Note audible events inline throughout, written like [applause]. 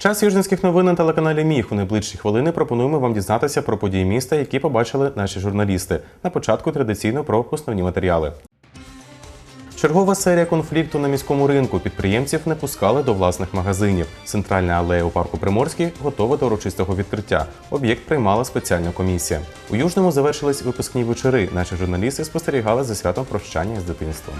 Час южницьких новин на телеканалі Міг. У найближчі хвилини пропонуємо вам дізнатися про події міста, які побачили наші журналісти. На початку традиційно про основні матеріали. Чергова серія конфлікту на міському ринку. Підприємців не пускали до власних магазинів. Центральна алея у парку Приморський готова до урочистого відкриття. Об'єкт приймала спеціальна комісія. У Южному завершились випускні вечори. Наші журналісти спостерігали за святом прощання з дитинством.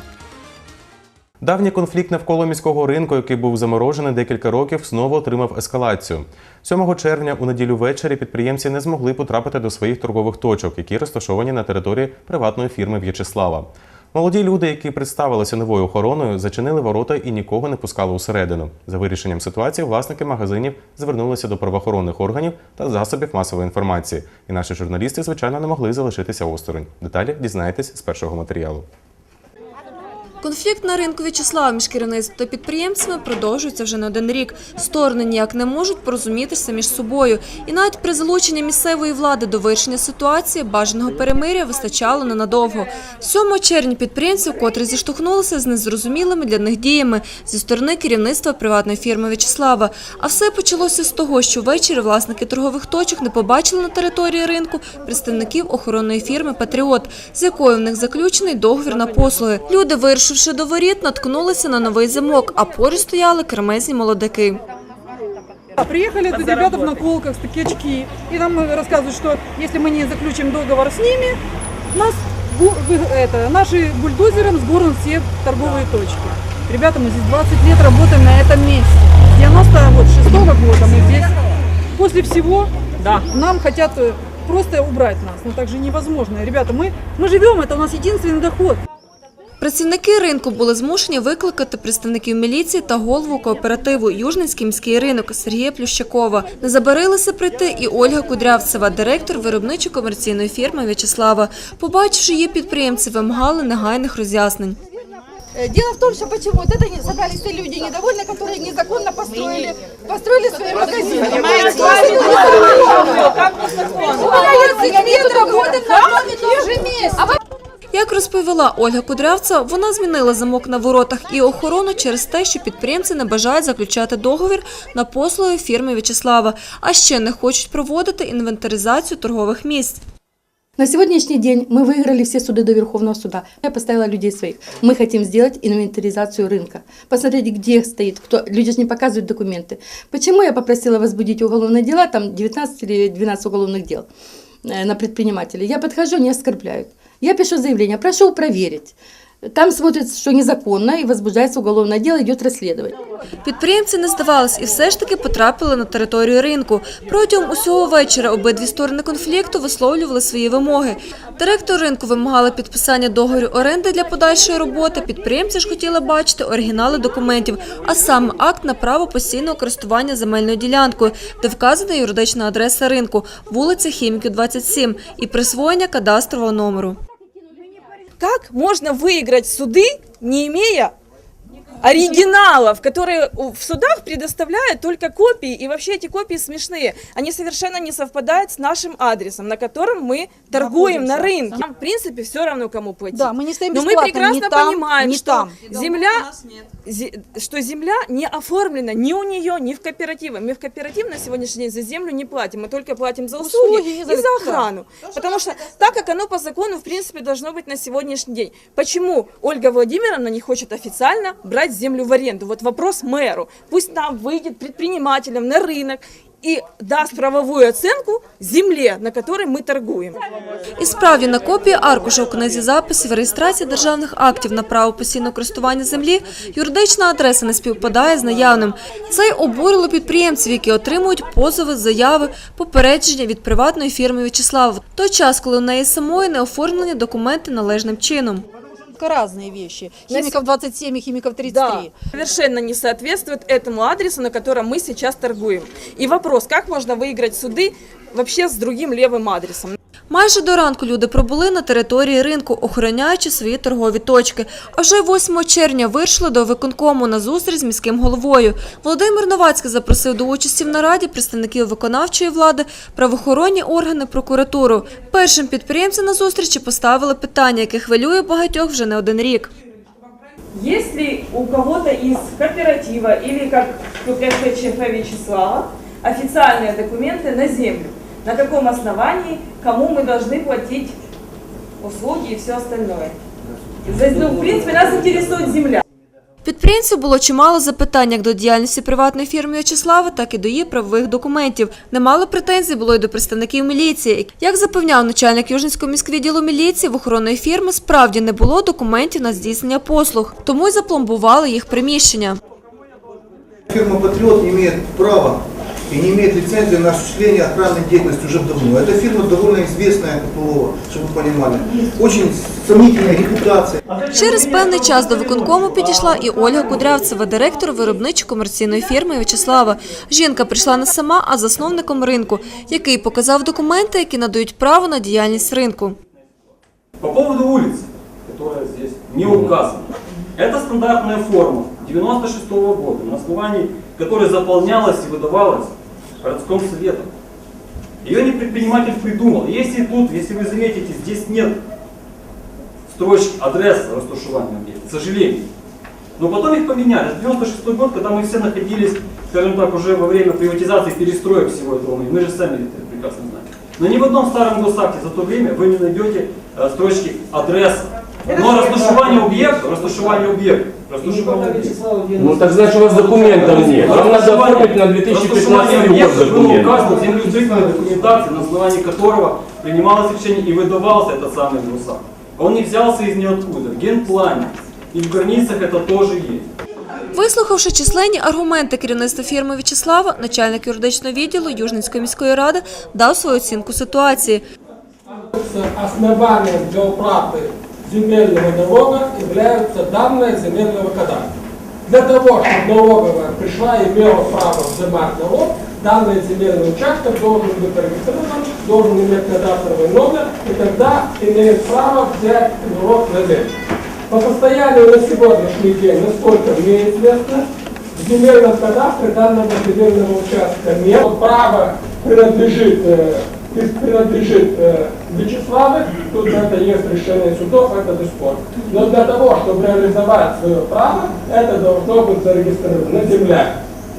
Давній конфлікт навколо міського ринку, який був заморожений декілька років, знову отримав ескалацію. 7 червня у неділю ввечері підприємці не змогли потрапити до своїх торгових точок, які розташовані на території приватної фірми В'ячеслава. Молоді люди, які представилися новою охороною, зачинили ворота і нікого не пускали усередину. За вирішенням ситуації власники магазинів звернулися до правоохоронних органів та засобів масової інформації. І наші журналісти, звичайно, не могли залишитися осторонь. Деталі дізнаєтесь з першого матеріалу. Конфлікт на ринку В'ячеслава між керівництвом та підприємцями продовжується вже не один рік. Сторони ніяк не можуть порозумітися між собою. І навіть при залученні місцевої влади до вирішення ситуації бажаного перемиря вистачало ненадовго. 7 червня підприємців, котрі зіштовхнулися з незрозумілими для них діями зі сторони керівництва приватної фірми В'ячеслава. А все почалося з того, що ввечері власники торгових точок не побачили на території ринку представників охоронної фірми Патріот, з якою в них заключений договір на послуги. Люди, вирушивши до воріт, наткнулися на новий замок, а поруч стояли кремезні молодики. А Приехали тут ребята в наколках, такие и нам рассказывают, что если мы не заключим договор с ними, нас бу- вы- это, наши бульдозером сборны все торговые точки. Ребята, мы здесь 20 лет работаем на этом месте. С 96 года мы здесь. После всего нам хотят э, просто убрать нас. Но так же невозможно. Ребята, мы, мы живем, это у нас единственный доход. Працівники ринку були змушені викликати представників міліції та голову кооперативу Южницький міський ринок Сергія Плющакова. Не забарилися прийти і Ольга Кудрявцева, директор виробничо-комерційної фірми В'ячеслава. Побачивши її підприємці, вимагали негайних роз'яснень. Э, Дело в том, что почему вот это не- собрались те люди недовольные, которые незаконно построили, построили свои магазины. Мы тут работаем на одном и том же месте. А Як розповіла Ольга Кудрявцева, вона змінила замок на воротах і охорону через те, що підприємці не бажають заключати договір на послуги фірми В'ячеслава, а ще не хочуть проводити інвентаризацію торгових місць. На сегодняшний день мы выиграли все суды до Верховного суда. Я поставила людей своих. Мы хотим сделать инвентаризацию рынка. Посмотреть, где стоит кто. Люди же не показывают документы. Почему я попросила возбудить уголовные дела, там 19 или 12 уголовных дел э, на предпринимателей. Я подхожу, не оскорбляют. Я пишу заявление, прошу проверить. Там смотрят, что незаконно, и возбуждается уголовное дело, идет расследование. Підприємці не здавались і все ж таки потрапили на територію ринку. Протягом усього вечора обидві сторони конфлікту висловлювали свої вимоги. Директор ринку вимагала підписання договору оренди для подальшої роботи. Підприємці ж хотіли бачити оригінали документів, а саме акт на право постійного користування земельною ділянкою, де вказана юридична адреса ринку, вулиця Хіміків, 27 і присвоєння кадастрового номеру. Как можно выиграть суды, не имея оригиналов, которые в судах предоставляют только копии, и вообще эти копии смешные. Они совершенно не совпадают с нашим адресом, на котором мы торгуем на рынке. Нам, в принципе, все равно, кому платить. Да, мы не стоим Но мы прекрасно ни там, понимаем, ни что там. земля, зе- что земля не оформлена ни у нее, ни в кооперативе. Мы в кооператив на сегодняшний день за землю не платим, мы только платим за услуги, Услуги и и за- за, да. охрану. Потому что так, как оно по закону, в принципе, должно быть на сегодняшний день. Почему Ольга Владимировна не хочет официально брать землю в аренду? Вот вопрос мэру. Пусть там выйдет предпринимателям на рынок и даст правовую оценку земле, на которой мы торгуем. І справді на копії аркуша у книзі записів реєстрації державних актів на право постійного користування землі юридична адреса не співпадає з наявним. Це й обурило підприємців, які отримують позови, заяви, попередження від приватної фірми В'ячеслава. В той час, коли у неї самої не оформлені документи належним чином. разные вещи. Химиков 27 и химиков 33. Да, совершенно не соответствует этому адресу, на котором мы сейчас торгуем. И вопрос, как можно выиграть суды вообще с другим левым адресом? Майже до ранку люди пробули на території ринку, охороняючи свої торгові точки. А вже 8 червня вийшли до виконкому на зустріч з міським головою. Володимир Новацький запросив до участі в нараді представників виконавчої влади, правоохоронні органи, прокуратуру. Першим підприємці на зустрічі поставили питання, яке хвилює багатьох вже не один рік. Если у кого-то из кооператива или как КПФ Вячеслава официальные документы на землю, на каком основании, кому мы должны платить услуги и все остальное. За- Ну, в принципе, нас интересует земля. Підприємців було чимало запитань як до діяльності приватної фірми В'ячеслава, так і до її правових документів. Немало претензій було й до представників міліції. Як запевняв начальник Южницького міськвідділу міліції, в охоронної фірми справді не було документів на здійснення послуг, тому й запломбували їх приміщення. Фирма «Патриот» не имеет права и не имеет лицензии на осуществление охранной деятельности уже давно. Эта фирма довольно известная, ППО, чтобы вы понимали. Очень сомнительная репутация. Через певний час до виконкому підійшла і Ольга Кудрявцева, директор виробничо-комерційної фірми В'ячеслава. Жінка прийшла не сама, а засновником ринку, який показав документи, які надають право на діяльність ринку. По поводу улицы, которая здесь не указана. Это стандартная форма 96 года, на основании которой заполнялась и выдавалась Городском советом. Ее не предприниматель придумал. Если тут, если вы заметите, здесь нет строчки адреса растушевания объекта, к сожалению. Но потом их поменяли. Это 96 год, когда мы все находились, скажем так, уже во время приватизации перестроек всего этого. Мы же сами это прекрасно знаем. Но ни в одном старом госакте за то время вы не найдете э, строчки адреса. Но растушевание объекта, растушевание объекта, растушевание объекта. Ну так значит у вас документов нет. Вам надо оформить на 2015 Растушевание год объекта было документ. указано в землеустройственной документации, на основании которого принималось решение и выдавался этот самый ГУСАК. Он не взялся из ниоткуда. В генплане и в границах это тоже есть. Вислухавши численні аргументи керівництва фірми В'ячеслава, начальник юридичного відділу Южницької міської ради дав свою оцінку ситуації. Основанием для уплаты земельного налога являются данные земельного кадастра. Для того, чтобы налоговая пришла и имела право взимать налог, данный земельный участок должен быть регистрирован, должен иметь кадастровый номер, и тогда имеет право взять налог на землю. По состоянию на сегодняшний день, насколько мне известно, в земельном кадастре данного земельного участка нет. Право принадлежит, э, принадлежит э, Вячеславу, тут это есть решение судов, это бесспорно. Но для того, чтобы реализовать свое право, это должно быть зарегистрировано на земле,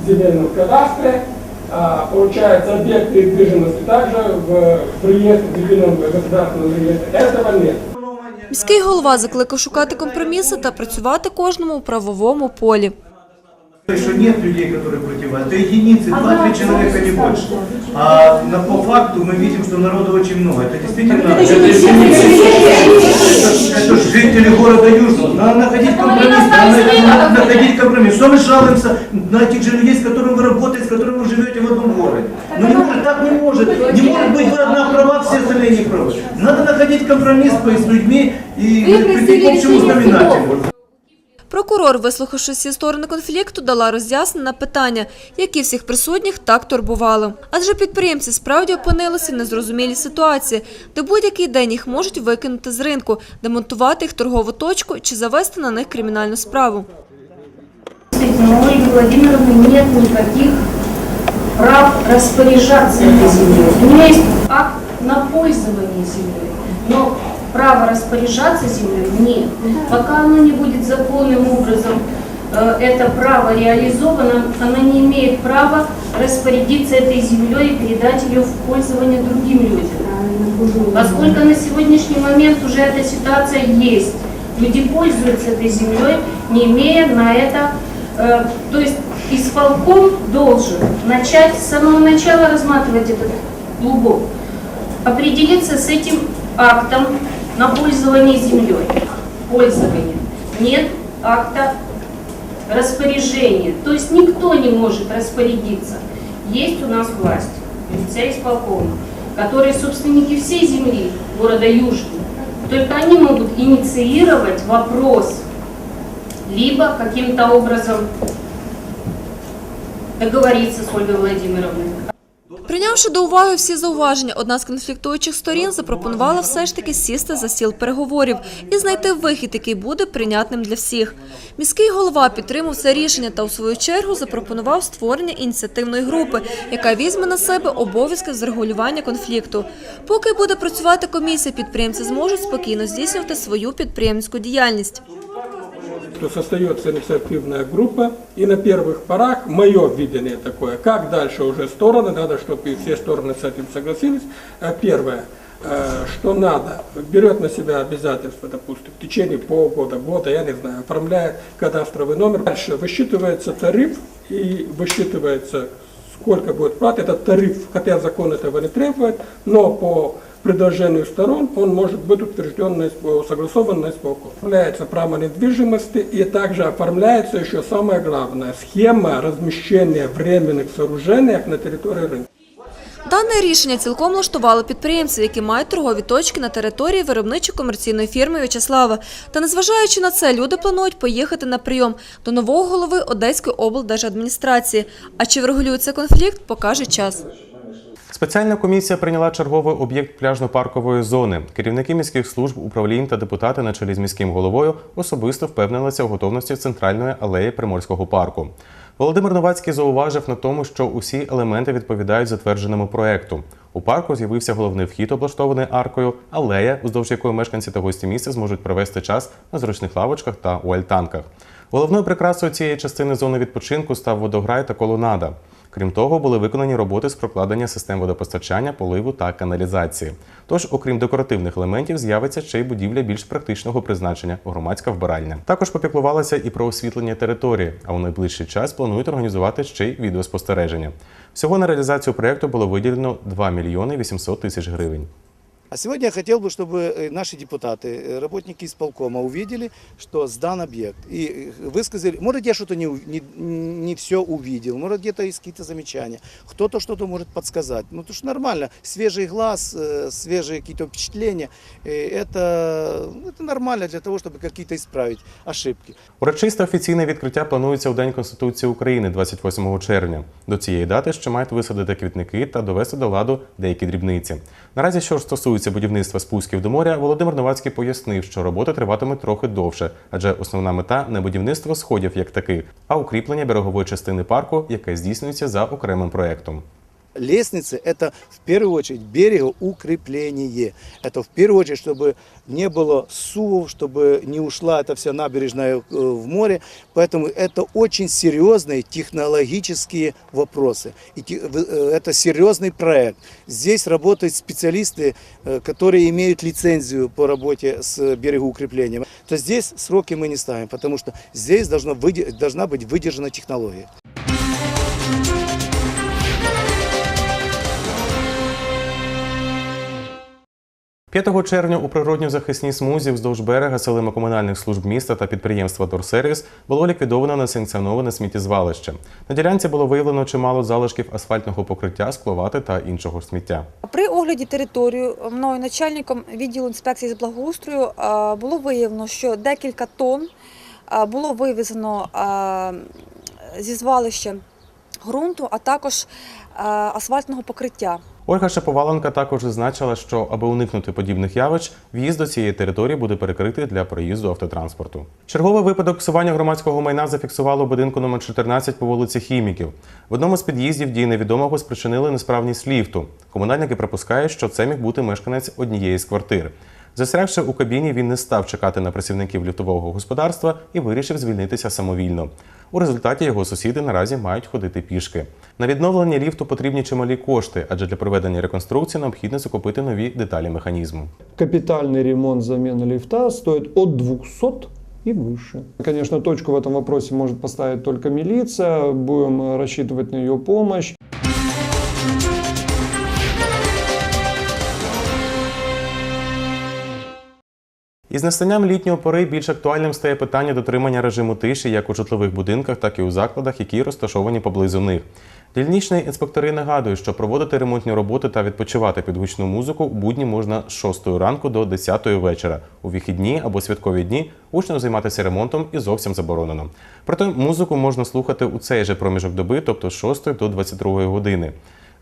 в земельном кадастре, а, получается объекты недвижимости также в, в реестре, в едином государственном реестре. Этого нет. Міський голова закликав шукати компроміси та працювати кожному у правовому полі. Что нет людей, которые против. Это единицы, два-три человека, не больше. А на, по факту мы видим, что народу очень много. Это действительно... Это, это ж жители города Южного. Надо находить компромисс. Надо, надо находить компромисс. Что мы жалуемся на тех же людей, с которыми вы работаете, с которыми вы живете в одном городе? Ну не может, так не может. Не может быть вы одна права, все остальные не правы. Надо находить компромисс с людьми и прийти к общему знаменателю. Прокурор, вислухавши всі сторони конфлікту, дала роз'яснення питання, які всіх присутніх так турбували. Адже підприємці справді опинилися в незрозумілій ситуації, де будь-який день їх можуть викинути з ринку, демонтувати їх торгову точку чи завести на них кримінальну справу. Владимировны прав распоряжаться этой. У нее есть акт на пользование землей, но права распоряжаться землей нет. Пока оно не будет законным образом э, это право реализовано, она не имеет права распорядиться этой землей и передать ее в пользование другим людям. Поскольку на сегодняшний момент уже эта ситуация есть, люди пользуются этой землей, не имея на это, э, то есть исполком должен начать с самого начала рассматривать этот клубок, определиться с этим актом на пользование землей. Пользование. Нет акта распоряжения. То есть никто не может распорядиться. Есть у нас власть, лица исполкома, которые собственники всей земли города Южный. Только они могут инициировать вопрос, либо каким-то образом договориться с Ольгой Владимировной. Прийнявши до уваги всі зауваження, одна з конфліктуючих сторін запропонувала все ж таки сісти за стіл переговорів і знайти вихід, який буде прийнятним для всіх. Міський голова підтримав це рішення та у свою чергу запропонував створення ініціативної групи, яка візьме на себе обов'язки з регулювання конфлікту. Поки буде працювати комісія, підприємці зможуть спокійно здійснювати свою підприємницьку діяльність. Что создается инициативная группа, и на первых порах мое видение такое, как дальше уже стороны, надо, чтобы все стороны с этим согласились. Э, Первое, э, что надо, берет на себя обязательство, допустим, в течение полгода, года, я не знаю, оформляет кадастровый номер. Дальше высчитывается тариф и высчитывается, сколько будет платы. Этот тариф, хотя закон этого не требует, но по предложению сторон он может быть утвержден, на испол- согласован на исполком. Оформляется право недвижимости и также оформляется еще самое главное, схема размещения временных сооружений на территории рынка. Дане рішення цілком влаштувало підприємців, які мають торгові точки на території виробничо-комерційної фірми В'ячеслава. Та незважаючи на це, люди планують поїхати на прийом до нового голови Одеської облдержадміністрації. А чи врегулюється конфлікт, покаже час. Спеціальна комісія прийняла черговий об'єкт пляжно-паркової зони. Керівники міських служб, управлінь та депутати на чолі з міським головою особисто впевнилися у готовності центральної алеї Приморського парку. Володимир Новацький зауважив на тому, що усі елементи відповідають затвердженому проекту. У парку з'явився головний вхід, облаштований аркою, алея, уздовж якої мешканці та гості міста зможуть провести час на зручних лавочках та у альтанках. Головною прикрасою цієї частини зони відпочинку став водограй та колонада. Крім того, були виконані роботи з прокладення систем водопостачання, поливу та каналізації. Тож, окрім декоративних елементів, з'явиться ще й будівля більш практичного призначення громадська вбиральня. Також попіклувалася і про освітлення території, а у найближчий час планують організувати ще й відеоспостереження. Всього на реалізацію проєкту було виділено 2 мільйони 800 тисяч гривень. А сегодня я хотел бы, чтобы э, наши депутаты, э, работники исполкома увидели, что сдан объект. И э, высказали, может, я что-то не, у- не, не все увидел, может, где-то есть какие-то замечания. Кто-то что-то может подсказать. Ну, это ж нормально. Свежий глаз, э, свежие какие-то впечатления. э, Это, это нормально для того, чтобы какие-то исправить ошибки. Урочисте офіційне відкриття планується у День Конституції України 28 червня. До цієї дати ще мають висадити квітники та довести до ладу деякі дрібниці. Наразі, що ж стосується будівництва спусків до моря, Володимир Новацький пояснив, що роботи триватимуть трохи довше, адже основна мета не будівництво сходів як таких, а укріплення берегової частини парку, яке здійснюється за окремим проектом. Лестницы – это в первую очередь берегоукрепление. Это в первую очередь, чтобы не было сувов, чтобы не ушла эта вся набережная э, в море. Поэтому это очень серьезные технологические вопросы. И э, это серьезный проект. Здесь работают специалисты, э, которые имеют лицензию по работе с берегоукреплением. То здесь сроки мы не ставим, потому что здесь должна быть выдержана технология. – 5 червня у природньо-захисній смузі вздовж берега силами комунальних служб міста та підприємства Дорсервіс було ліквідовано несанкціоноване сміттєзвалище. На ділянці було виявлено чимало залишків асфальтного покриття, скловати та іншого сміття. При огляді територію мною начальником відділу інспекції з благоустрою було виявлено, що декілька тонн було вивезено зі звалища ґрунту, а також асфальтного покриття. Ольга Шаповаленка також зазначила, що аби уникнути подібних явищ, в'їзд до цієї території буде перекритий для проїзду автотранспорту. Черговий випадок псування громадського майна зафіксувало будинку номер 14 по вулиці Хіміків. В одному з під'їздів дії невідомого спричинили несправність ліфту. Комунальники припускають, що це міг бути мешканець однієї з квартир. Застрягши у кабіні, він не став чекати на працівників ліфтового господарства і вирішив звільнитися самовільно. У результаті його сусіди наразі мають ходити пішки. На відновлення ліфту потрібні чималі кошти, адже для проведення реконструкції необхідно закупити нові деталі механізму. Капитальный ремонт замены лифта стоит от 200 и выше. Конечно, точку в этом вопросе может поставить только милиция. Будем э, рассчитывать на ее помощь. Із настанням літньої пори більш актуальним стає питання дотримання режиму тиші як у житлових будинках, так і у закладах, які розташовані поблизу них. Дільничні інспектори нагадують, що проводити ремонтні роботи та відпочивати під гучну музику в будні можна з 6 ранку до 10 вечора. У вихідні або святкові дні учням займатися ремонтом і зовсім заборонено. Проте музику можна слухати у цей же проміжок доби, тобто з 6 до 22 години.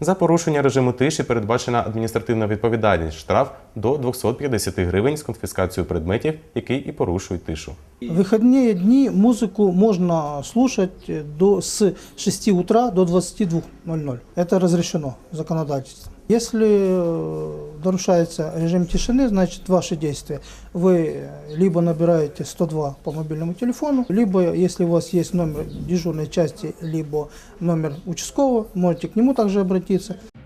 За порушення режиму тиші передбачена адміністративна відповідальність штраф до 250 гривень з конфіскацією предметів, які і порушують тишу. В выходные дни музыку можно слушать э, до, с 6 утра до 22.00. Это разрешено законодательством. Если э, нарушается режим тишины, значит ваши действия. Вы э, либо набираете 102 по мобильному телефону, либо если у вас есть номер дежурной части, либо номер участкового, можете к нему также обратиться. –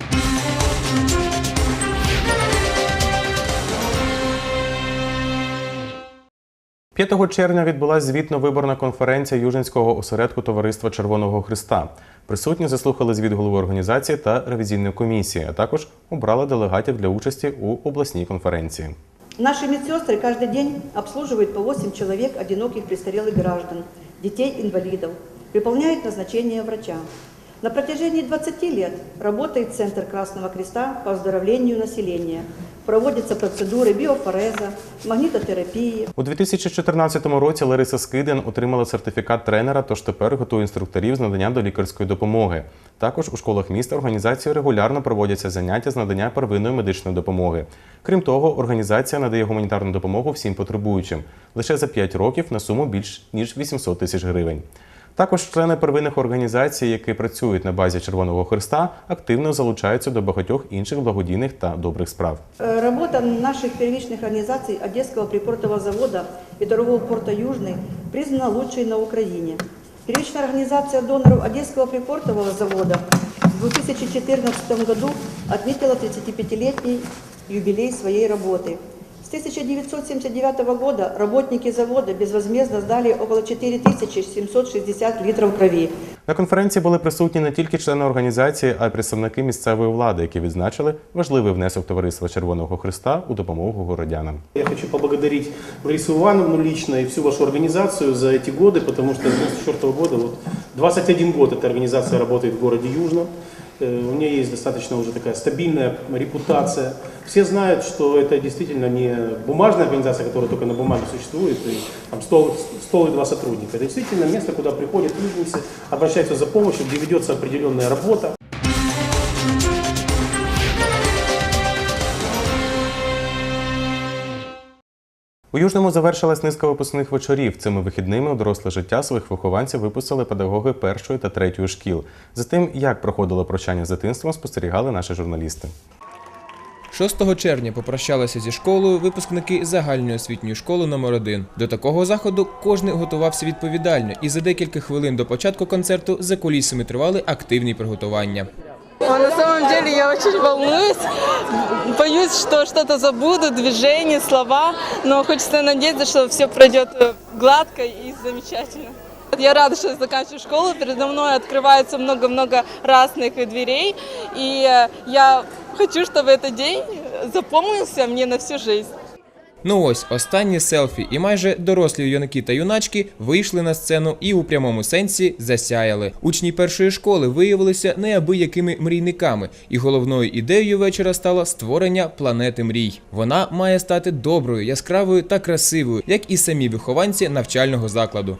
5 червня відбулася звітно-виборна конференція Южинського осередку Товариства Червоного Христа. Присутні заслухали звіт голови організації та ревізійної комісії, а також обрали делегатів для участі у обласній конференції. Наши медсестры каждый день обслуживают по 8 человек одиноких престарелых граждан, детей-инвалидов, выполняют назначение врача. На протяжении 20 лет работает Центр Красного Креста по оздоровлению населения. Проводятся процедуры биофореза, магнитотерапии, У 2014 році Лариса Скидин отримала сертифікат тренера, тож тепер готує інструкторів з надання до лікарської допомоги. Також у школах міста організацією регулярно проводяться заняття з надання первинної медичної допомоги. Крім того, організація надає гуманітарну допомогу всім потребуючим лише за 5 років на суму більш ніж 800 тисяч гривень. Також члени первинних організацій, які працюють на базі Червоного Христа, активно залучаються до багатьох інших благодійних та добрих справ. Э, Работа наших первичных организаций Одесского припортового завода и торгового порта Южный признана лучшей на Украине. Первичная организация доноров Одесского припортового завода в 2014 году отметила 35-летний юбилей своей работы. С 1979 года работники завода безвозмездно сдали около 4760 литров крови. На конференції були присутні не тільки члени організації, а й представники місцевої влади, які відзначили важливий внесок товариства Червоного Христа у допомогу городянам. Я хочу поблагодарить Ларису Ивановну лично и всю вашу организацию за эти годы, потому что с 1994 года, вот 21 год эта организация работает в городе Южном. Э, У нее есть достаточно уже такая стабильная репутация. Все знают, что это действительно не бумажная организация, которая только на бумаге существует, и там стол, стол и два сотрудника. Это действительно место, куда приходят южницы, обращаются за помощью, где ведется определенная работа. У Южному завершилась низка випускних вечорів. Цими вихідними у доросле життя своїх вихованців випустили педагоги першої та третьої шкіл. За тим, як проходило прощання з дитинством, спостерігали наші журналісти. 6 червня попрощалися зі школою випускники загальної освітньої школи номер 1 До такого заходу кожен готувався відповідально, і за декілька хвилин до початку концерту за кулісами тривали активні приготування. На самом деле я очень волнуюсь, боюсь, что что-то забуду, движения, слова, но хочется надеяться, что все пройдет э, гладко и замечательно. Я рада, что я заканчиваю школу, передо мной открывается много-много разных дверей, и э, я хочу, чтобы этот день запомнился мне на всю жизнь. Ну ось останні селфі, і майже дорослі юнаки та юначки вийшли на сцену і у прямому сенсі засяяли. Учні першої школи виявилися неабиякими мрійниками, і головною ідеєю вечора стало створення планети мрій. Вона має стати доброю, яскравою та красивою, як і самі вихованці навчального закладу.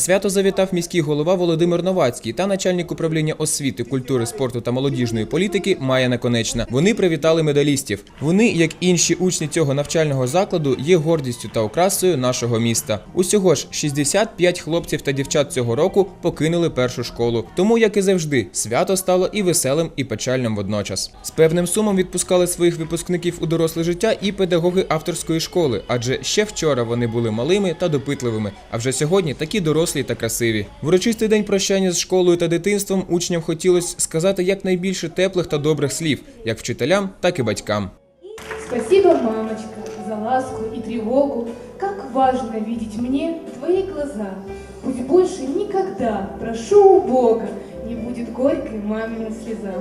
Свято завітав міський голова Володимир Новацький та начальник управління освіти, культури, спорту та молодіжної політики Майя Наконечна. Вони привітали медалістів. Вони, як інші учні цього навчального закладу, є гордістю та окрасою нашого міста. Усього ж 65 хлопців та дівчат цього року покинули першу школу. Тому, як і завжди, свято стало і веселим, і печальним водночас. З певним сумом відпускали своїх випускників у доросле життя і педагоги авторської школи, адже ще вчора вони були малими та допитливими, а вже сьогодні такі дорослі та красиві. В урочистий день прощання з школою та дитинством учням хотілося сказати якнайбільше теплих та добрих слів, як вчителям, так і батькам. Спасибо, мамочка, за ласку и тревогу. Как важно видеть мне твои глаза. Пусть больше никогда, прошу у Бога, не будет горькой мамина слеза.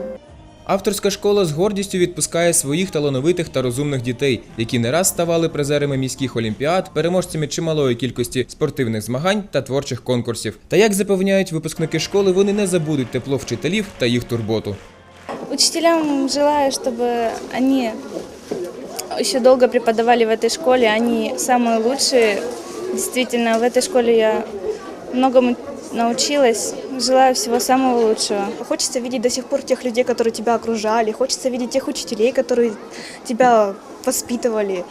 Авторська школа з гордістю відпускає своїх талановитих та розумних дітей, які не раз ставали призерами міських олімпіад, переможцями чималої кількості спортивних змагань та творчих конкурсів. Та як запевняють випускники школи, вони не забудуть тепло вчителів та їх турботу. Учителям желаю, чтобы они еще долго преподавали в этой школе. Они самые лучшие. Действительно, в этой школе я многому научилась. Желаю всего самого лучшего. Хочется видеть до сих пор тех людей, которые тебя окружали. Хочется видеть тех учителей, которые тебя воспитывали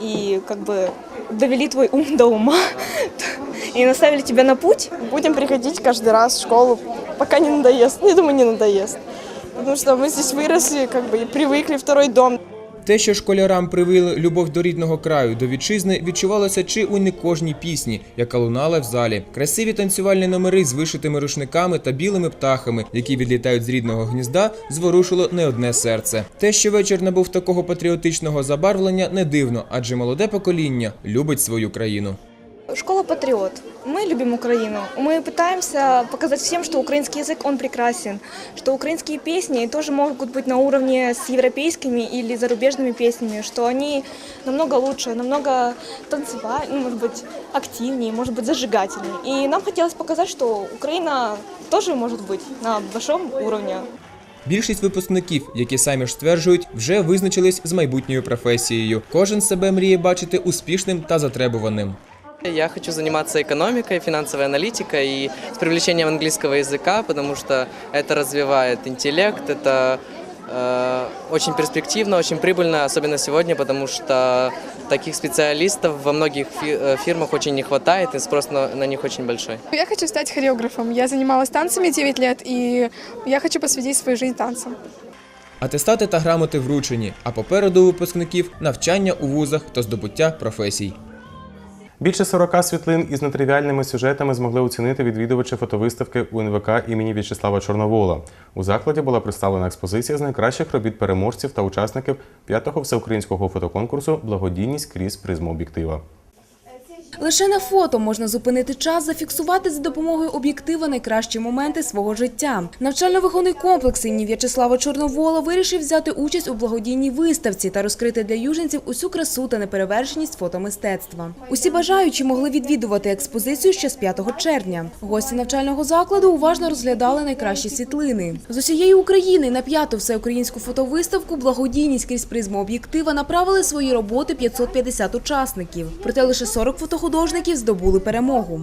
и как бы довели твой ум до ума [laughs] и наставили тебя на путь. Будем приходить каждый раз в школу, пока не надоест. Ну, я думаю, не надоест. Потому что мы здесь выросли, как бы и привыкли, второй дом. Те, що школярам привили любов до рідного краю, до вітчизни, відчувалося чи у не кожній пісні, яка лунала в залі. Красиві танцювальні номери з вишитими рушниками та білими птахами, які відлітають з рідного гнізда, зворушило не одне серце. Те, що вечір набув такого патріотичного забарвлення, не дивно, адже молоде покоління любить свою країну. Школа Патриот. Мы любим Украину. Мы пытаемся показать всем, что украинский язык, он прекрасен, что украинские песни тоже могут быть на уровне с европейскими или зарубежными песнями, что они намного лучше, намного танцевать, ну, может быть, активнее, может быть, зажигательнее. И нам хотелось показать, что Украина тоже может быть на большом уровне. Більшість випускників, які самі ж стверджують, вже визначились з майбутньою професією. Кожен себе мріє бачити успішним та затребуваним. Я хочу заниматься экономикой, финансовой аналитикой и с привлечением английского языка, потому что это развивает интеллект, это э, очень перспективно, очень прибыльно, особенно сегодня, потому что таких специалистов во многих фи- э, фирмах очень не хватает, и спрос на, на них очень большой. Я хочу стать хореографом. Я занималась танцами 9 лет, и я хочу посвятить свою жизнь танцам. Атестати та грамоти вручені, а попереду у випускників навчання у вузах та здобуття професій. Більше 40 світлин із нетривіальними сюжетами змогли оцінити відвідувачі фотовиставки УНВК імені В'ячеслава Чорновола. У закладі була представлена експозиція з найкращих робіт переможців та учасників п'ятого всеукраїнського фотоконкурсу Благодійність крізь призму об'єктива. Лише на фото можна зупинити час, зафіксувати за допомогою об'єктива найкращі моменти свого життя. Навчально-виховний комплекс імені В'ячеслава Чорновола вирішив взяти участь у благодійній виставці та розкрити для юженців усю красу та неперевершеність фотомистецтва. Усі бажаючі могли відвідувати експозицію ще з 5 червня. Гості навчального закладу уважно розглядали найкращі світлини. З усієї України на п'яту всеукраїнську фотовиставку благодійність крізь призму об'єктива направили свої роботи 550 учасників. Проте лише 40 фотохудожників здобули перемогу.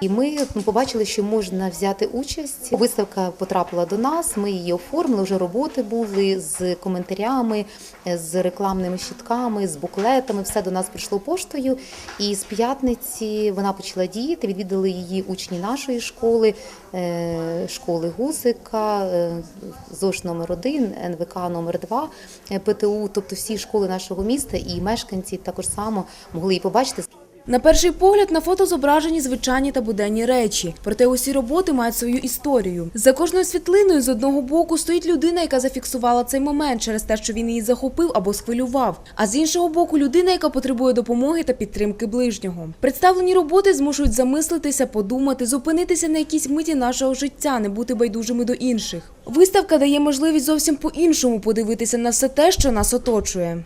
І ми ну, побачили, що можна взяти участь. Виставка потрапила до нас. Ми її оформили. Вже роботи були з коментарями, з рекламними щитками, з буклетами. Все до нас прийшло поштою. І з п'ятниці вона почала діяти. Відвідали її учні нашої школи, е, школи Гусика, е, ЗОЖ номер 1 НВК номер 2 е, ПТУ. Тобто всі школи нашого міста і мешканці також само могли її побачити. На перший погляд на фото зображені звичайні та буденні речі. Проте усі роботи мають свою історію. За кожною світлиною з одного боку стоїть людина, яка зафіксувала цей момент через те, що він її захопив або схвилював. А з іншого боку, людина, яка потребує допомоги та підтримки ближнього. Представлені роботи змушують замислитися, подумати, зупинитися на якійсь миті нашого життя, не бути байдужими до інших. Виставка дає можливість зовсім по-іншому подивитися на все те, що нас оточує.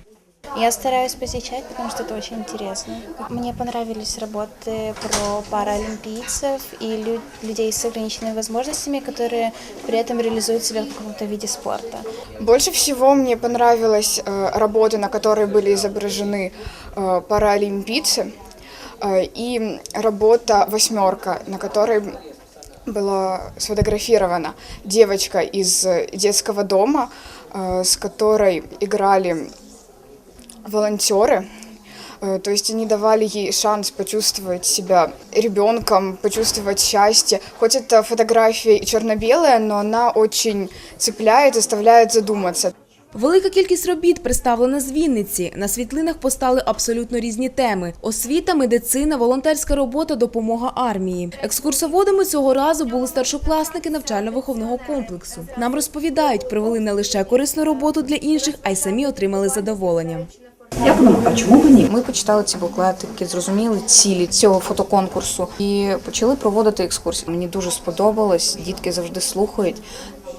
Я стараюсь посещать, потому что это очень интересно. Мне понравились работы про паралимпийцев и лю- людей с ограниченными возможностями, которые при этом реализуют себя в каком-то виде спорта. Больше всего мне понравилась э, работа, на которой были изображены э, паралимпийцы, э, и работа «Восьмерка», на которой была сфотографирована девочка из э, детского дома, э, с которой играли волонтеры. Э, То есть они давали ей шанс почувствовать себя ребенком, почувствовать счастье. Хоть это фотография и черно-белая, но она очень цепляет, заставляет задуматься. Велика кількість робіт представлена з Вінниці. На світлинах постали абсолютно різні теми: освіта, медицина, волонтерська робота, допомога армії. Екскурсоводами цього разу були старшокласники навчально-виховного комплексу. Нам розповідають, провели не лише корисну роботу для інших, а й самі отримали задоволення. Я подумала, а чому б ні? Ми почитали ці буклетики, зрозуміли цілі цього фотоконкурсу і почали проводити екскурсії. Мені дуже сподобалось, дітки завжди слухають.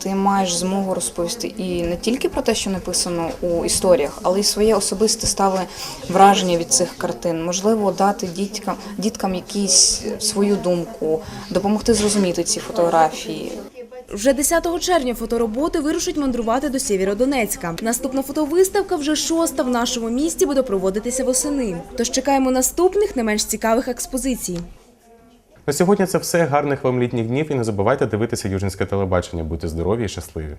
Ти маєш змогу розповісти і не тільки про те, що написано у історіях, але й своє особисте ставлення враження від цих картин. Можливо, дати діткам діткам якісь свою думку, допомогти зрозуміти ці фотографії. Вже 10 червня фотороботи вирушать мандрувати до Сєвєродонецька. Наступна фотовиставка вже шоста в нашому місті буде проводитися восени. Тож чекаємо наступних не менш цікавих експозицій. На сьогодні це все. Гарних вам літніх днів і не забувайте дивитися Южинське телебачення. Будьте здорові і щасливі.